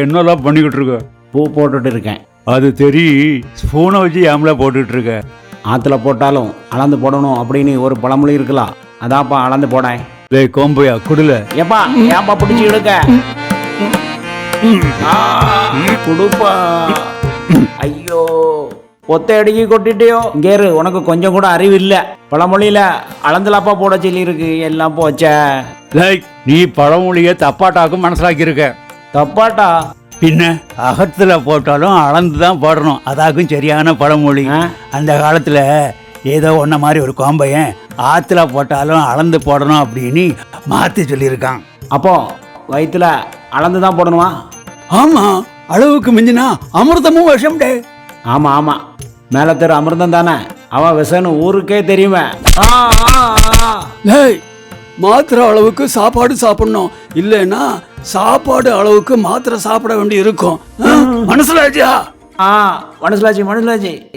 என்னெல்லாம் பண்ணிக்கிட்டு இருக்க? பூ போட்டுட்டு இருக்கேன். அது தெரி ஸ்பூனை வச்சு ஏம்ல போட்டுட்டு இருக்க. ஆற்றுல போட்டாலும் அளந்து போடணும் அப்படின்னு ஒரு பழமொழி இருக்கலாம் அதான்ப்பா அளந்து போடேன். டேய் கோம்பையா குடுல. ஏப்பா ஏப்பா பிடிச்சி ஆ, குடுப்பா. ஐயோ ஒத்த அடிக்கி கொட்டிட்டியோ? கேரு உனக்கு கொஞ்சம் கூட அறிவு இல்ல. பழமொழியில அளந்துலாப்பா போட சொல்லி இருக்கு எல்லாம் போச்சே. டேய் நீ பழமொழியை தப்பாட்டாக்கும் மனசிலாக்கியிருக்க. தப்பாட்டா? பின்ன? அகத்துல போட்டாலும் அளந்து தான் போடணும். அதாக்கும் சரியான பழமொழி? அந்த காலத்துல ஏதோ ஒன்ன மாதிரி ஒரு கோம்பையன் ஆத்துல போட்டாலும் அளந்து போடணும் அப்படின்னு மாத்தி சொல்லியிருக்கான். அப்போ வயிற்றுல அளந்து தான் போடணுமா? ஆமா. அளவுக்கு மிஞ்சினா அமிர்தமும் விஷம் டே. ஆமா ஆமா. மேல தெரு அமிர்தம் தானே? அவன் விசன்னு ஊருக்கே தெரியுமே. மாத்திரை அளவுக்கு சாப்பாடு சாப்பிடணும். இல்லைன்னா சாப்பாடு அளவுக்கு மாத்திரை சாப்பிட வேண்டி இருக்கும். ஆ? மனசுலாச்சியா ஆ மனசிலாச்சு மனசிலாச்சு